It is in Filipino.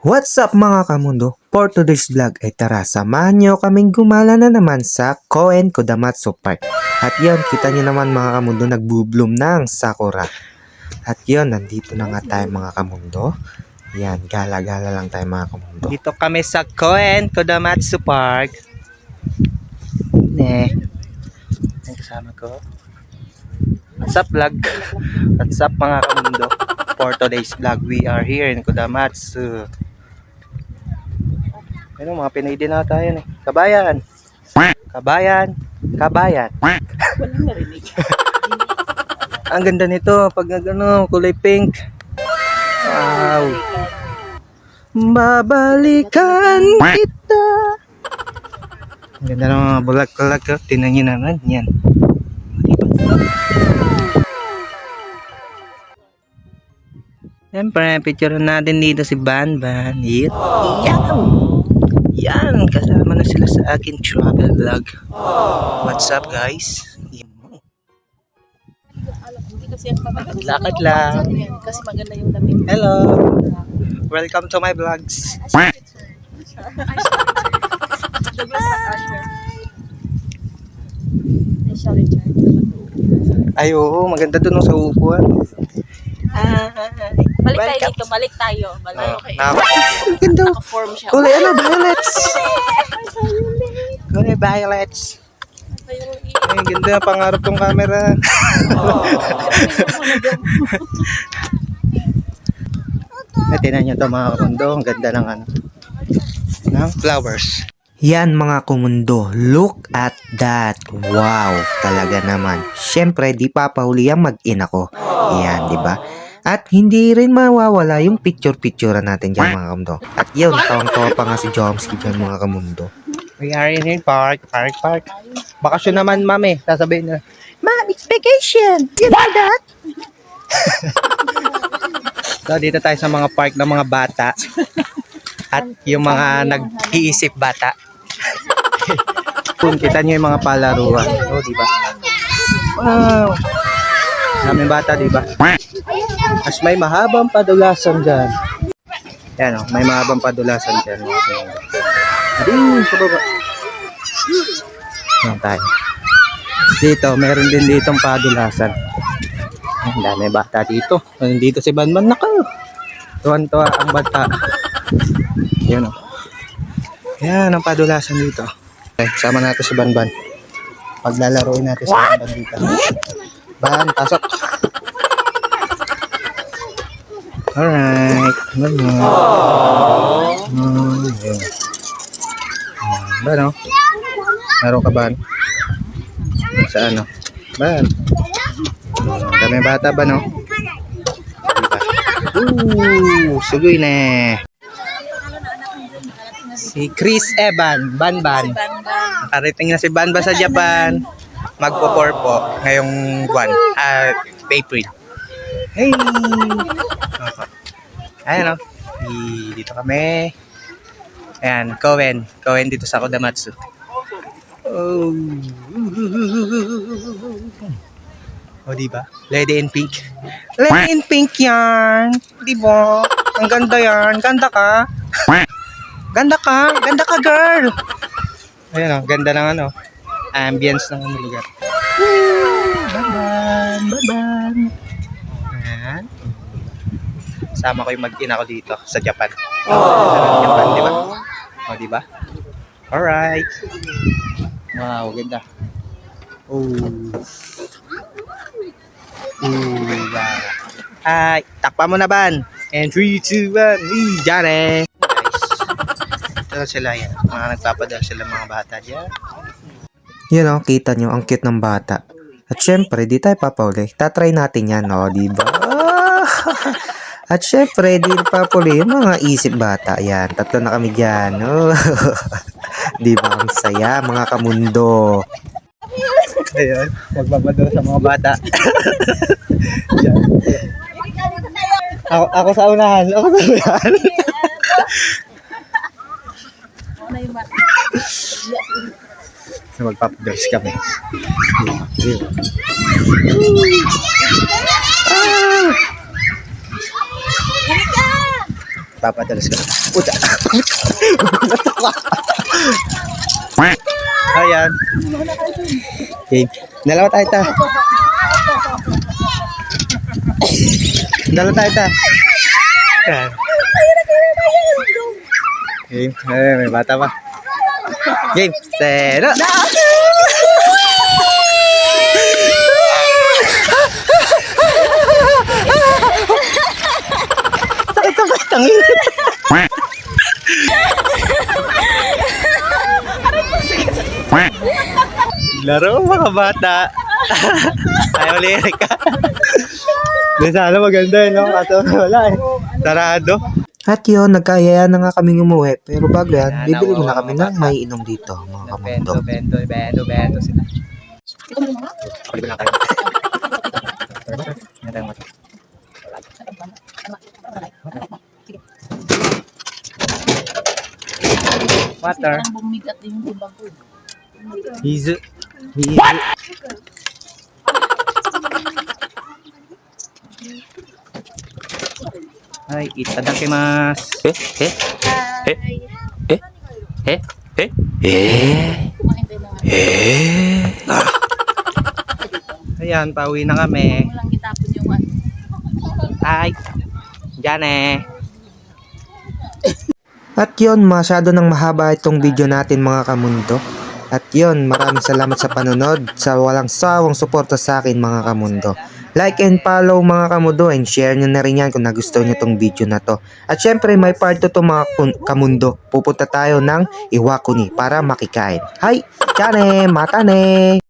What's up mga kamundo? For today's vlog ay tara, samahan nyo kaming gumala na naman sa Koen Kodamatsu Park. At yon kita nyo naman mga kamundo, nagbubloom na ang sakura. At yon nandito na nga tayo mga kamundo. Yan, gala-gala lang tayo mga kamundo. Dito kami sa Koen Kodamatsu Park. Ne. Ang kasama ko. What's up vlog? What's up mga kamundo? For today's vlog, we are here in Kodamatsu. Ano, mga Pinoy din na tayo eh. Kabayan. Kabayan. Kabayan. Ang ganda nito pag ano, kulay pink. Wow. Babalikan kita. Ang ganda ng mga bulag-bulag. oh. Tingnan nyo naman. Yan. Siyempre, picture natin dito si Banban. Yan. Yan. Yan. Kasama na sila sa akin travel vlog. What's up, guys? Lakad lang. Kasi maganda yung damit. Hello. Welcome to my vlogs. Ay, oo. Maganda dun oh, sa upuan. Hi. Balik tayo Welcome. dito, balik tayo. Balik. Oh, okay. na- Ang ganda. Naka-form siya. Kulay ano, violets. Kulay violets. Ay, ang ganda. Pangarap tong camera. Ay, tinan nyo to mga kamundo. Ang ganda ng ano. Ng flowers. Yan mga kumundo, look at that. Wow, talaga naman. Siyempre, di papahuli ang mag-ina ko. Yan, di ba? At hindi rin mawawala yung picture-picture natin dyan mga kamundo. At yun, tawang-tawa pa nga si Jomsky dyan mga kamundo. We are in here, park, park, park. Bakasyon naman, mami. Sasabihin na, Mom, it's vacation. You know that? so, dito tayo sa mga park ng mga bata. At yung mga nag-iisip bata. Kung kita nyo yung mga palaruan. Oh, di ba? Wow. Daming bata, di ba? Mas may mahabang padulasan dyan. Yan, oh, may mahabang padulasan dyan. Ayun, sa baba. Tayo. Dito, meron din ditong padulasan. Ang dami bata dito. Nandito si Banban na kayo. Tuwan-tuwa ang bata. Yan o. Yan ang padulasan dito. Okay, sama natin si Banban. Paglalaroin natin si Banban dito. Ban, pasok. Alright. Banban. Hmm, yan. Ban, no? Meron ka ban? Sa ano? Ban. Dami bata ba, no? Diba? Ooh, sugoy na. Si Chris Evan, Banban. Nakarating na si Banban sa Japan. Magpo-4 po ngayong buwan. Ah, April. Hey! Opo. Ayan, no? Di- Dito kami. Ayan, Cohen. Cohen dito sa Kodamatsu. Oh. Oh, di ba? Lady in pink. Lady in pink yan. Di ba? Ang ganda yan. Ganda ka. Ganda ka. Ganda ka, girl. Ayan, oh, ganda ng ano. Ambience ng ano lugar. Baban, baban. Ayan. Sama ko yung mag-ina ko dito sa Japan. Oh. Japan, di ba? Oh, di ba? Alright. Wow, ganda. Oh. Ooh, wow. Ay, takpa mo na ban. And 3, 2, 1, dyan eh. Guys, ito sila yan. Mga nagpapadala sila mga bata dyan. Yun o, kita nyo, ang cute ng bata. At syempre, di tayo papauli. Tatry natin yan, no? Di ba? At syempre, di papuli yung mga isip bata. Yan, tatlo na kami dyan. Oh. di ba? Ang saya, mga kamundo. Ayun, magpapadala sa mga bata. Ako, ako sa unahan. Ako sa unahan. Ano yung ba? So, magpapadala kami. Ah! Papadalas ko. Puta. Ayan. Okay. Dalawa tayo ta. Dalawa tayo ta. Game. Eh, may bata pa. Game. Zero. Sakit ka ba? Tangin. Laro mga bata. Ayaw lirik ka. Sana maganda eh, no? Kaso wala eh. Sarado. At yun, nagkayaya na nga kaming umuwi. Pero bago yan, bibili muna kami ng may inom dito, mga kamundo. Bento, bento, bento, bento sila. Pwede lang kayo. Yan tayo mata. Water. Parang bumigat din yung tibang ko. Hizu. Hizu. Ay, itadakimasu. Eh, eh, eh, eh, eh, eh. Kumain tayo ng ano. Ayan, pauwi na kami. Ano. Ay, dyan eh. At yun, masyado nang mahaba itong video natin mga kamundo. At yun, maraming salamat sa panonood, sa walang sawang suporta sa akin mga kamundo. Like and follow mga kamundo and share nyo na rin yan kung nagustuhan nyo tong video na to. At syempre may part 2 to mga kamundo. Pupunta tayo ng Iwakuni para makikain. Hi! Chane! Matane!